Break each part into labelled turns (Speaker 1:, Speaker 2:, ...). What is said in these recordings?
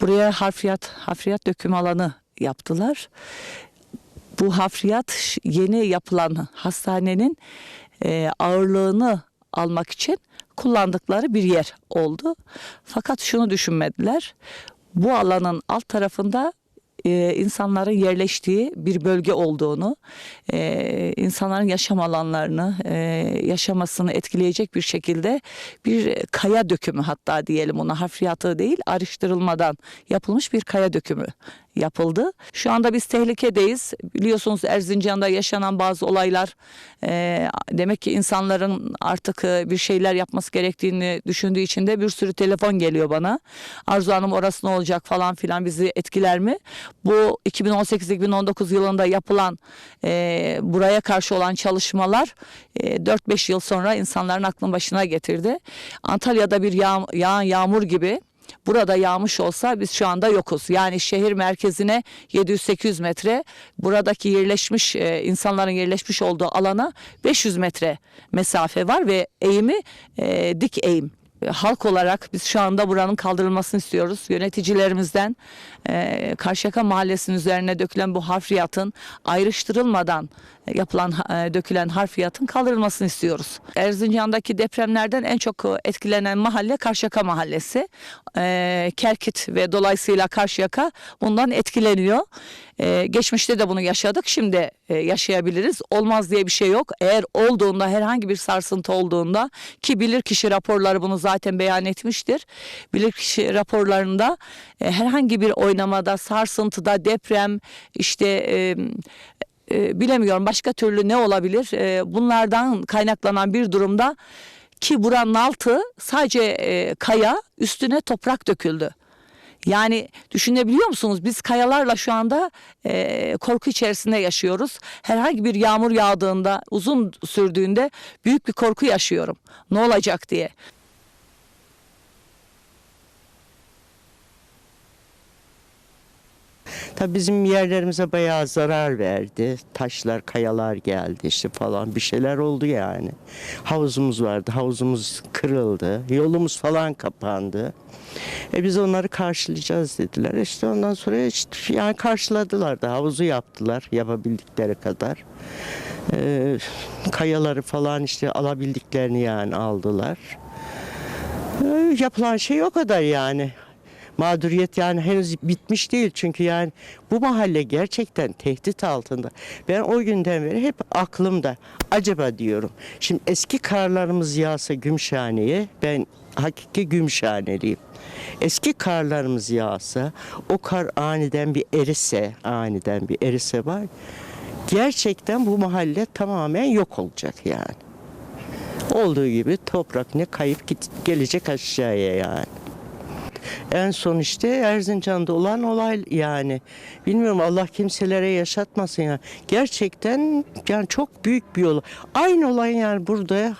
Speaker 1: Buraya harfiyat, hafriyat döküm alanı yaptılar. Bu hafriyat yeni yapılan hastanenin e, ağırlığını almak için kullandıkları bir yer oldu. Fakat şunu düşünmediler. Bu alanın alt tarafında e, insanların yerleştiği bir bölge olduğunu, e, insanların yaşam alanlarını, e, yaşamasını etkileyecek bir şekilde bir kaya dökümü hatta diyelim ona harfiyatı değil ayrıştırılmadan yapılmış bir kaya dökümü yapıldı. Şu anda biz tehlikedeyiz. Biliyorsunuz Erzincan'da yaşanan bazı olaylar e, demek ki insanların artık e, bir şeyler yapması gerektiğini düşündüğü için de bir sürü telefon geliyor bana. Arzu Hanım orası ne olacak falan filan bizi etkiler mi? Bu 2018-2019 yılında yapılan e, buraya karşı olan çalışmalar e, 4-5 yıl sonra insanların aklın başına getirdi. Antalya'da bir yağ, yağan yağmur gibi Burada yağmış olsa biz şu anda yokuz. Yani şehir merkezine 700-800 metre, buradaki yerleşmiş e, insanların yerleşmiş olduğu alana 500 metre mesafe var ve eğimi e, dik eğim. E, Halk olarak biz şu anda buranın kaldırılmasını istiyoruz. Yöneticilerimizden e, Karşıyaka Mahallesi'nin üzerine dökülen bu harfiyatın ayrıştırılmadan yapılan e, dökülen harfiyatın kaldırılmasını istiyoruz. Erzincan'daki depremlerden en çok etkilenen mahalle Karşıyaka Mahallesi. E, Kerkit ve dolayısıyla Karşıyaka bundan etkileniyor. E, geçmişte de bunu yaşadık. Şimdi e, yaşayabiliriz. Olmaz diye bir şey yok. Eğer olduğunda herhangi bir sarsıntı olduğunda ki bilirkişi raporları bunu zaten beyan etmiştir. Bilirkişi raporlarında e, herhangi bir oynamada, sarsıntıda, deprem, işte e, e, bilemiyorum başka türlü ne olabilir? E, bunlardan kaynaklanan bir durumda ki buranın altı sadece e, kaya üstüne toprak döküldü. Yani düşünebiliyor musunuz? Biz kayalarla şu anda e, korku içerisinde yaşıyoruz. Herhangi bir yağmur yağdığında, uzun sürdüğünde büyük bir korku yaşıyorum. Ne olacak diye.
Speaker 2: Tabii bizim yerlerimize bayağı zarar verdi. Taşlar, kayalar geldi işte falan bir şeyler oldu yani. Havuzumuz vardı, havuzumuz kırıldı. Yolumuz falan kapandı. E biz onları karşılayacağız dediler. İşte ondan sonra işte yani karşıladılar da havuzu yaptılar yapabildikleri kadar. E, kayaları falan işte alabildiklerini yani aldılar. E, yapılan şey o kadar yani. Mağduriyet yani henüz bitmiş değil çünkü yani bu mahalle gerçekten tehdit altında. Ben o günden beri hep aklımda acaba diyorum. Şimdi eski karlarımız yağsa Gümüşhane'ye ben hakiki Gümüşhaneliyim. Eski karlarımız yağsa o kar aniden bir erise aniden bir erise var. Gerçekten bu mahalle tamamen yok olacak yani. Olduğu gibi toprak ne kayıp gelecek aşağıya yani. En son işte Erzincan'da olan olay yani. Bilmiyorum Allah kimselere yaşatmasın ya. Gerçekten yani çok büyük bir olay. Aynı olay yani burada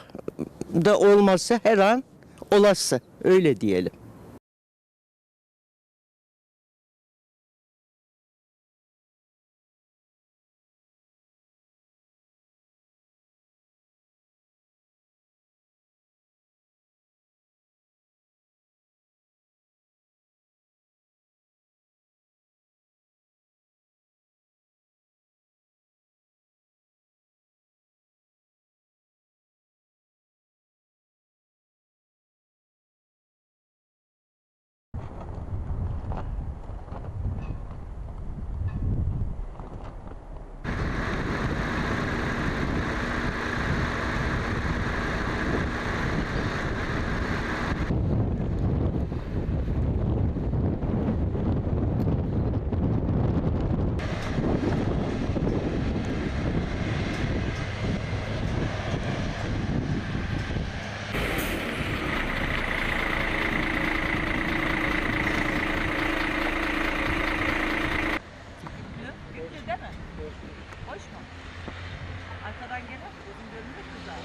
Speaker 2: da olması her an olası öyle diyelim.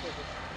Speaker 2: with it.